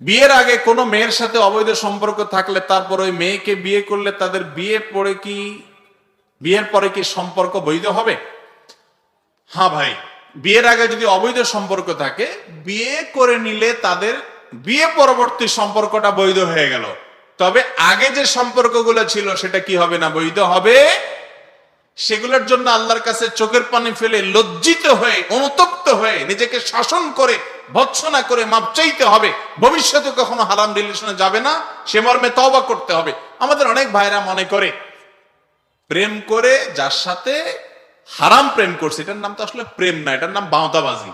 বিয়ের আগে কোনো মেয়ের সাথে অবৈধ সম্পর্ক থাকলে তারপর ওই মেয়েকে বিয়ে করলে তাদের বিয়ে পরে কি, বিয়ের পরে কি সম্পর্ক বৈধ হবে? হ্যাঁ ভাই, বিয়ের আগে যদি অবৈধ সম্পর্ক থাকে, বিয়ে করে নিলে তাদের বিয়ে পরবর্তী সম্পর্কটা বৈধ হয়ে গেল। তবে আগে যে সম্পর্কগুলো ছিল সেটা কি হবে না বৈধ হবে? সেগুলোর জন্য আল্লাহর কাছে চোখের পানি ফেলে লজ্জিত হয়ে, অনুতপ্ত হয়ে নিজেকে শাসন করে, ভৎসনা করে মাপ চাইতে হবে। ভবিষ্যতে কখনো হারাম রিলেশনে যাবে না, সে মর্মে তবা করতে হবে। আমাদের অনেক ভাইরা মনে করে, প্রেম করে যার সাথে হারাম প্রেম করছে, এটার নাম তো আসলে প্রেম না, এটার নাম বাঁওতাবাজি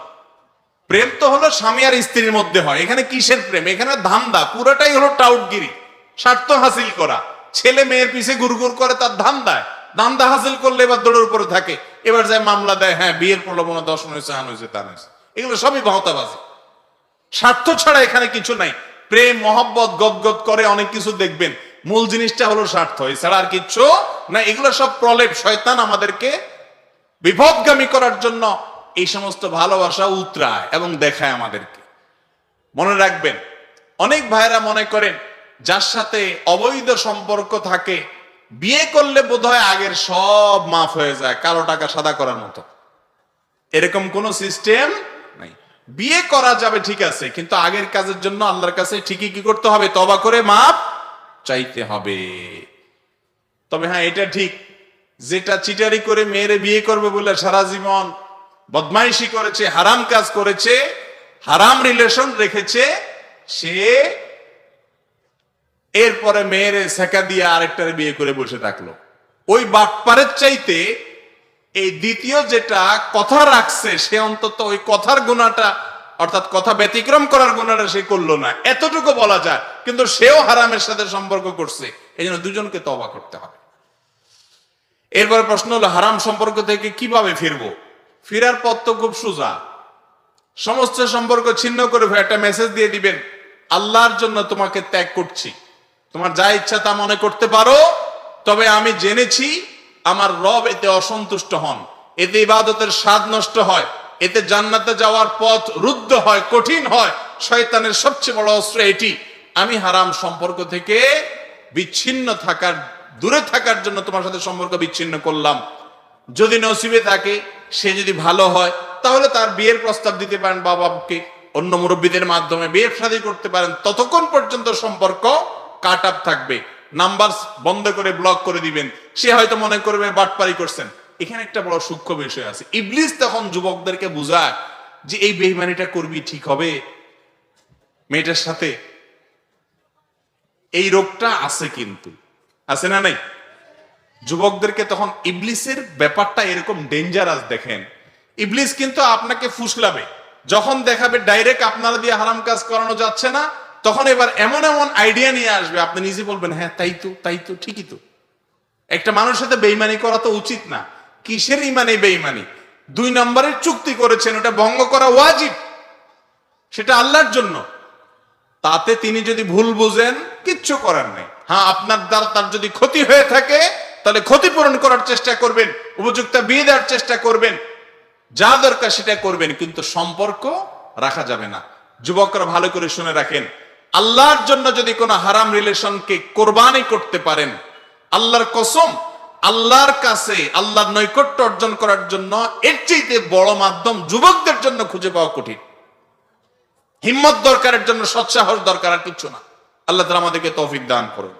প্রেম তো হলো স্বামী আর স্ত্রীর মধ্যে হয়, এখানে কিসের প্রেম? এখানে ধান্দা, পুরোটাই হলো টাউটগিরি, স্বার্থ হাসিল করা। ছেলে মেয়ের পিছে গুড়গুড় করে তার ধান্দায়। ধান্দা হাসিল করলে এবার দৌড়ের উপরে থাকে। এবার যায় মামলা দেয় হ্যাঁ বিয়ের প্রলোভনা দর্শন হয়েছে হান হয়েছে, তান হয়েছে। এগুলো সবই বাহতাবাজি স্বার্থ ছাড়া এখানে কিছু নাই। প্রেম, মহব্বত, গদগদ করে অনেক কিছু দেখবেন। মূল জিনিসটা হলো স্বার্থ। এছাড়া আর কিচ্ছু না এগুলো সব প্রলেপ। শয়তান আমাদেরকে বিপদগামী করার জন্য এই সমস্ত ভালোবাসা উতরায় এবং দেখায় আমাদেরকে। মনে রাখবেন, অনেক ভাইরা মনে করেন, যার সাথে অবৈধ সম্পর্ক থাকে বিয়ে করলে বোধহয় আগের সব মাফ হয়ে যায়, কালো টাকা সাদা করার মতো। এরকম কোন সিস্টেম নাই। বিয়ে করা যাবে ঠিক আছে, কিন্তু আগের কাজের জন্য আল্লাহর কাছে ঠিকই কি করতে হবে? তবা করে মাপ চাইতে হবে। তবে হ্যাঁ এটা ঠিক। যেটা চিটারি করে মেয়েরে বিয়ে করবে বলে সারা জীবন বদমাইশি করেছে, হারাম কাজ করেছে, হারাম রিলেশন রেখেছে, সে এরপরে মেয়েরে সেকা দিয়ে আরেকটারে বিয়ে করে বসে থাকল। ওই বাটপারের চাইতে এই দ্বিতীয় যেটা কথা রাখছে, সে অন্তত ওই কথার গুণাটা, অর্থাৎ কথা ব্যতিক্রম করার গুণাটা সে করল না। এতটুকু বলা যায়, কিন্তু সেও হারামের সাথে সম্পর্ক করছে। এই জন্য দুজনকে তবা করতে হবে। এরপরে প্রশ্ন হলো, হারাম সম্পর্ক থেকে কীভাবে ফিরবো? ফিরার পথ তো খুব সোজা। সমস্ত সম্পর্ক ছিন্ন করে একটা মেসেজ দিয়ে দিবেন, আল্লাহর জন্য তোমাকে ত্যাগ করছি। তোমার যা ইচ্ছা তা মনে করতে পারো, তবে আমি জেনেছি আমার রব এতে অসন্তুষ্ট হন, এতে ইবাদতের স্বাদ নষ্ট হয়, এতে জান্নাতে যাওয়ার পথ রুদ্ধ হয়, কঠিন হয়, শয়তানের সবচেয়ে বড় অস্ত্র এটি। আমি হারাম সম্পর্ক থেকে বিচ্ছিন্ন থাকার, দূরে থাকার জন্য তোমার সাথে সম্পর্ক বিচ্ছিন্ন করলাম। যদি নসিবে থাকে, সে যদি ভালো হয়, তাহলে তার বিয়ের প্রস্তাব দিতে পারেন বাবাকে, অন্য মুরব্বীদের মাধ্যমে বিয়ের শাদী করতে পারেন, ততক্ষণ পর্যন্ত সম্পর্ক কাট আপ থাকবে। নাম্বার বন্ধ করে ব্লক করে দিবেন। সে হয়তো মনে করবে বাটপারি করছেন। এখানে একটা বড় সূক্ষ্ম বিষয় আছে। ইবলিস তখন যুবকদেরকে বুঝায় যে এই বেইমানিটা করবি, ঠিক হবে। মেয়েটার সাথে। এই রোগটা আছে কিন্তু। আছে না নাই? যুবকদেরকে তখন ইবলিসের ব্যাপারটা এরকম ডেঞ্জারাস দেখেন। ইবলিস কিন্তু আপনাকে ফুসলাবে। যখন দেখাবে ডাইরেক্ট আপনারা দিয়ে হারাম কাজ করানো যাচ্ছে না। তখন এবার এমন এমন আইডিয়া নিয়ে আসবে, আপনি নিজে বলবেন হ্যাঁ তাই তো তাই তো, ঠিকই তো। একটা মানুষের সাথে বেইমানি করা তো উচিত না। কিসের ইমানে বেইমানি? দুই নম্বরের চুক্তি করেছেন, ওটা ভঙ্গ করা ওয়াজিব। সেটা আল্লাহর জন্য। তাতে তিনি যদি ভুল বুঝেন, কিচ্ছু করার নেই। হ্যাঁ আপনার দ্বারা তার যদি ক্ষতি হয়ে থাকে, তাহলে ক্ষতিপূরণ করার চেষ্টা করবেন, উপযুক্ত বিয়ে দেওয়ার চেষ্টা করবেন, যা দরকার সেটা করবেন, কিন্তু সম্পর্ক রাখা যাবে না। যুবকরা ভালো করে শুনে রাখেন আল্লাহর জন্য যদি কোনো হারাম রিলেশনকে কোরবানি করতে পারেন, আল্লাহর কসম, আল্লাহর কাছে আল্লাহর নৈকট্য অর্জন করার জন্য এর চাইতে বড় মাধ্যম যুবকদের জন্য খুঁজে পাওয়া কঠিন। হিম্মত দরকারের জন্য সৎসাহস দরকার আর কিছু না। আল্লাহ তালা আমাদেরকে তৌফিক দান করুন।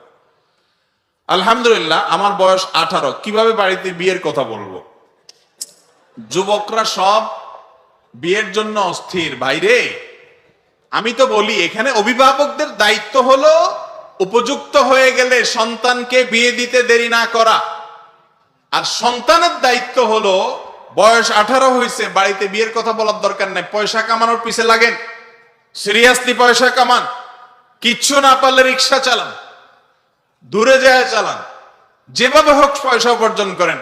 আলহামদুলিল্লাহ, আমার বয়স আঠারো। কীভাবে বাড়িতে বিয়ের কথা বলব? যুবকরা সব বিয়ের জন্য অস্থির। বাইরে আমি তো বলি, এখানে অভিভাবকদের দায়িত্ব হলো উপযুক্ত হয়ে গেলে সন্তানকে বিয়ে দিতে দেরি না করা। আর সন্তানের দায়িত্ব হলো, বয়স আঠারো হয়েছে, বাড়িতে বিয়ের কথা বলার দরকার নাই, পয়সা কামানোর পিছে লাগেন। সিরিয়াসলি পয়সা কামান, কিচ্ছু না পারলে রিক্সা চালান, দূরে যায় চালান, যেভাবে হোক পয়সা উপার্জন করেন।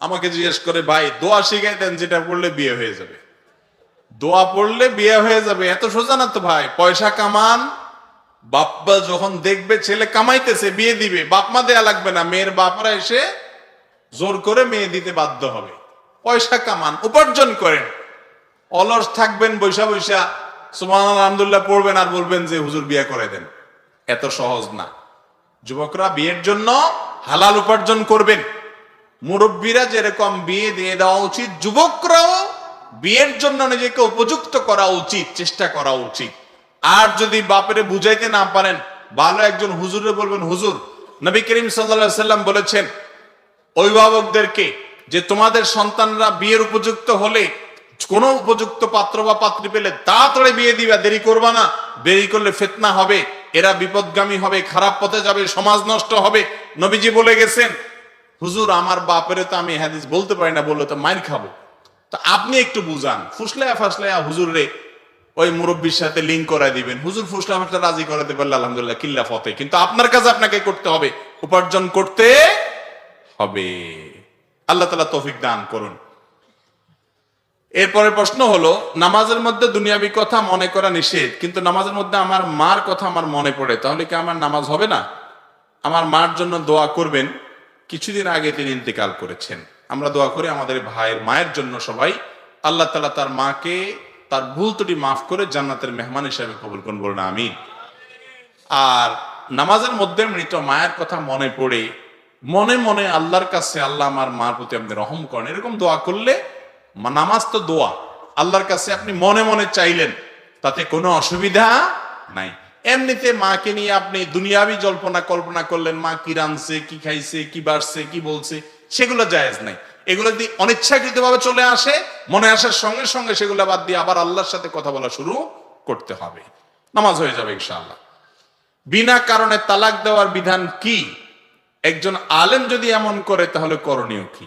আমাকে জিজ্ঞেস করে, ভাই, দোয়া শিখাই দেন যেটা পড়লে বিয়ে হয়ে যাবে। দোয়া পড়লে বিয়ে হয়ে যাবে। এত সোজা না তো ভাই? পয়সা কামান, বাপ্পা যখন দেখবে ছেলে কামাইতেছে, বিয়ে দিবে, বাপ মা দেয়া লাগবে না, মেয়ের বাপরা এসে জোর করে মেয়ে দিতে বাধ্য হবে। পয়সা কামান, উপার্জন করেন। অলস থাকবেন, বৈশা বৈশা সুমান আলহামদুল্লাহ পড়বেন আর বলবেন যে, হুজুর, বিয়ে করে দেন। এত সহজ না। যুবকরা বিয়ের জন্য হালাল উপার্জন করবেন। মুরব্বীরা যেরকম বিয়ে দিয়ে দেওয়া উচিত, যুবকরাও বিয়ের জন্য নিজেকে উপযুক্ত করা উচিত, চেষ্টা করা উচিত। আর যদি বাপেরে বুঝাইতে না পারেন, ভালো একজন হুজুরে বলবেন, হুজুর, নবী করিম সাল্লা সাল্লাম বলেছেন, অভিভাবকদেরকে যে তোমাদের সন্তানরা বিয়ের উপযুক্ত হলে, কোন উপযুক্ত পাত্র বা পাত্রী পেলে তাড়াতাড়ি বিয়ে দিবা, দেরি করবা না। দেরি করলে ফেতনা হবে, এরা বিপদগামী হবে, খারাপ পথে যাবে, সমাজ নষ্ট হবে। নবীজি বলে গেছেন, হুজুর, আমার বাপেরে তো আমি হাদিস বলতে পারি না, বললে তো মাইর খাব। তো আপনি একটু বুঝান। ফুসলায়া ফাসলায়া হুজুর রে ওই মুরব্বীর সাথে লিঙ্ক করাই দিবেন। হুজুর ফুসলা ফাসলা রাজি করাতে পারলে আলহামদুলিল্লাহ কিল্লা ফতে। কিন্তু আপনার কাছে আপনাকে করতে হবে। উপার্জন করতে হবে। আল্লাহ তালা তৌফিক দান করুন। এরপরে প্রশ্ন হলো, নামাজের মধ্যে দুনিয়াবি কথা মনে করা নিষেধ, কিন্তু নামাজের মধ্যে আমার মার কথা আমার মনে পড়ে। তাহলে কি আমার নামাজ হবে না? আমার মার জন্য দোয়া করবেন। কিছুদিন আগে তিনি ইন্তেকাল করেছেন। আমরা দোয়া করি আমাদের ভাইয়ের মায়ের জন্য সবাই আল্লাহ তালা তার মাকে তার ভুল ত্রুটি মাফ করে জান্নাতের মেহমান হিসাবে কবুল করুন বলুন আমি আর নামাজের মধ্যে মৃত মায়ের কথা মনে পড়ে, মনে মনে আল্লাহর কাছে আল্লাহ আমার মার প্রতি আপনি রহম করেন। এরকম দোয়া করলে নামাজ তো দোয়া, আল্লাহর কাছে আপনি মনে মনে চাইলেন, তাতে কোনো অসুবিধা নাই। এমনিতে মাকে নিয়ে আপনি দুনিয়াবি জল্পনা কল্পনা করলেন, মা কি রানছে কি খাইছে, কি বাড়ছে, কি বলছে সেগুলো জায়েজ নাই। এগুলো যদি অনিচ্ছাকৃত ভাবে চলে আসে, মনে আসার সঙ্গে সঙ্গে সেগুলো বাদ দিয়ে আবার আল্লাহর সাথে কথা বলা শুরু করতে হবে। নামাজ হয়ে যাবে ইনশাআল্লাহ। বিনা কারণে তালাক দেওয়ার বিধান কি? একজন আলেম যদি এমন করে, তাহলে করণীয় কি?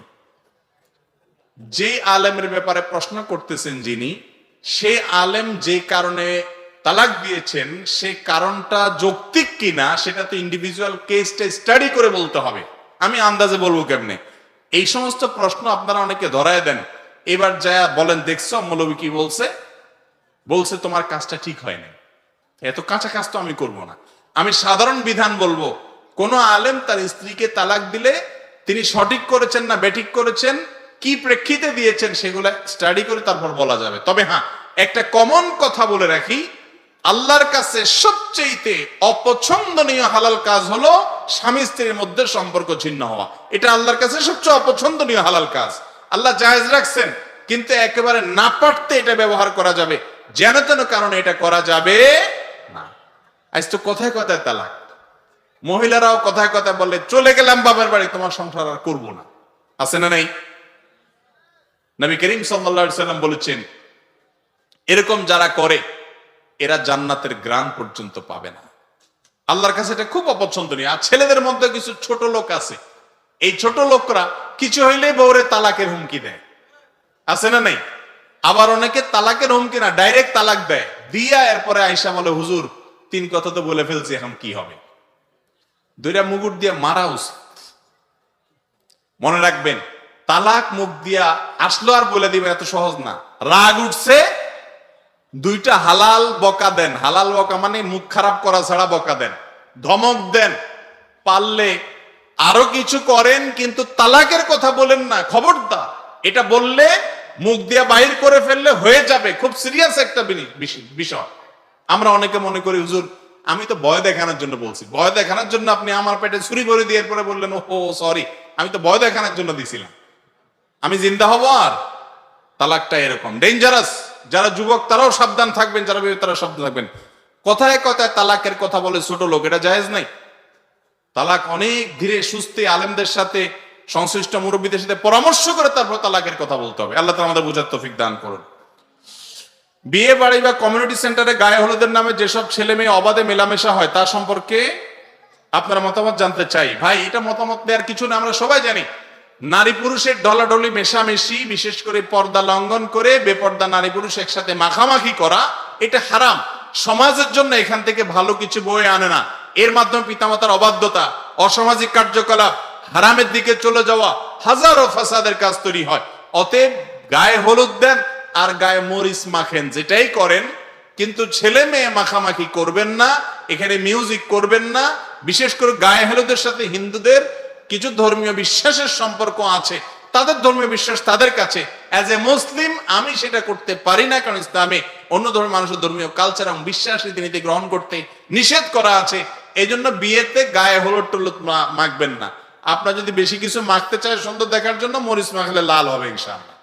যে আলেমের ব্যাপারে প্রশ্ন করতেছেন যিনি, সে আলেম যে কারণে তালাক দিয়েছেন, সে কারণটা যৌক্তিক কিনা, সেটা তো ইন্ডিভিজুয়াল কেসটা স্টাডি করে বলতে হবে। আমি আন্দাজে বলব কেমনে? এই সমস্ত প্রশ্ন আপনারা অনেকে ধরায় দেন। এবার যা বলেন, দেখছ, মৌলবী কি বলছে? বলছে, তোমার কাজটা ঠিক হয় নাই। এত কাঁচা কাজ তো আমি করব না। আমি সাধারণ বিধান বলব, কোন আলেম তার স্ত্রীকে তালাক দিলে তিনি সঠিক করেছেন না বেঠিক করেছেন, কি প্রেক্ষিতে দিয়েছেন সেগুলো স্টাডি করে তারপর বলা যাবে। তবে হ্যাঁ একটা কমন কথা বলে রাখি আল্লাহর কাছে সবচেয়েতে অপছন্দনীয় হালাল কাজ হলো স্বামী স্ত্রীর মধ্যে সম্পর্ক ছিন্ন হওয়া। এটা আল্লাহর কাছে সবচেয়ে অপছন্দনীয় হালাল কাজ। আল্লাহ জায়েজ রাখছেন, কিন্তু একেবারে না পারতে এটা ব্যবহার করা যাবে। যেন তেন কারণে এটা করা যাবে না। আজ তো কথায় কথায় তালাক। মহিলারাও কথায় কথায় বলে, চলে গেলাম বাবার বাড়ি, তোমার সংসার আর করব না। আছে না নেই? নবী করিম সাল্লা সাল্লাম বলেছেন, এরকম যারা করে এরা জান্নাতের গ্রাম পর্যন্ত পাবে না। আল্লাহর কাছে এটা খুব অপছন্দনীয়। আর ছেলেদের মধ্যে কিছু ছোট লোক আছে। এই ছোট লোকরা কিছু হইলে বউরে তালাকের হুমকি দেয়। আছে না নেই? আবার অনেকে তালাকের হুমকি না, ডাইরেক্ট তালাক দেয়। দিয়া এরপরে আইসা বলে, হুজুর, তিন কথা তো বলে ফেলছি, এখন কি হবে? দুইটা মুগুর দিয়ে মারা উচিত। মনে রাখবেন, তালাক মুখ দিয়া আসলো আর বলে দিবেন এত সহজ না। রাগ উঠছে দুইটা হালাল বকা দেন। হালাল বকা মানে মুখ খারাপ করা ছাড়া বকা দেন। ধমক দেন। পারলে আরও কিছু করেন, কিন্তু তালাকের কথা বলেন না। খবরদার। এটা বললে মুখ দিয়া বাহির করে ফেললে হয়ে যাবে। খুব সিরিয়াস একটা বিষয়। আমরা অনেকে মনে করি, হুজুর, আমি তো ভয় দেখানোর জন্য বলছি। ভয় দেখানোর জন্য আপনি আমার পেটে ছুরি ভরে দিয়ে এরপরে বললেন ও সরি আমি তো ভয় দেখানোর জন্য দিছিলাম। আমি জিন্দা হব আর তালাকটা এরকম। ডেঞ্জারাস যারা যুবক, তারাও সাবধান থাকবেন, যারা বিবাহিত তারা সাবধান থাকবেন। কথায় কথায় তালাকের কথা বলে ছোট লোক, এটা জায়েজ নাই। তালাক অনেক ধীরে সুস্থে আলেমদের সাথে, সংশ্লিষ্ট মুরব্বীদের সাথে পরামর্শ করে তারপর তালাকের কথা বলতে হবে। আল্লাহ তালা আমাদের বোঝার তৌফিক দান করুন। বিয়ে বাড়ি বা কমিউনিটি সেন্টারে গায়ে হলুদের নামে যেসব ছেলে মেয়ে অবাধে মেলামেশা হয়, তা সম্পর্কে আপনার মতামত জানতে চাই। ভাই, এটা মতামত দেওয়ার কিছু না, আমরা সবাই জানি। নারী পুরুষের ডলাডলি মেশামেশি, বিশেষ করে পর্দা লঙ্ঘন করে বেপর্দা নারী পুরুষ একসাথে মাখামাখি করা, এটা হারাম। সমাজের জন্য এখান থেকে ভালো কিছু বয়ে আনে না। এর মাধ্যমে পিতামাতার অবাধ্যতা, অসামাজিক কার্যকলাপ, হারামের দিকে চলে যাওয়া হাজারো ফাসাদের কাজ তৈরি হয়। অতএব গায়ে হলুদ দেন আর গায়ে মরিচ মাখেন, যেটাই করেন, কিন্তু ছেলে মেয়ে মাখামাখি করবেন না, এখানে মিউজিক করবেন না, বিশেষ করে গায়ে হলুদের সাথে হিন্দুদের কিছু ধর্মীয় বিশ্বাসের সম্পর্ক আছে, তাদের ধর্মীয় বিশ্বাস তাদের কাছে। অ্যাজ এ মুসলিম আমি সেটা করতে পারি না, কারণ ইসলামে অন্য ধর্মের মানুষের ধর্মীয় কালচার এবং বিশ্বাস রীতিনীতি গ্রহণ করতে নিষেধ করা আছে। এই জন্য বিয়েতে গায়ে হলুদ টলুদ মাখবেন না। আপনার যদি বেশি কিছু মাখতে চায় সুন্দর দেখার জন্য মরিচ মাখলে লাল হবে ইনশাআল্লাহ।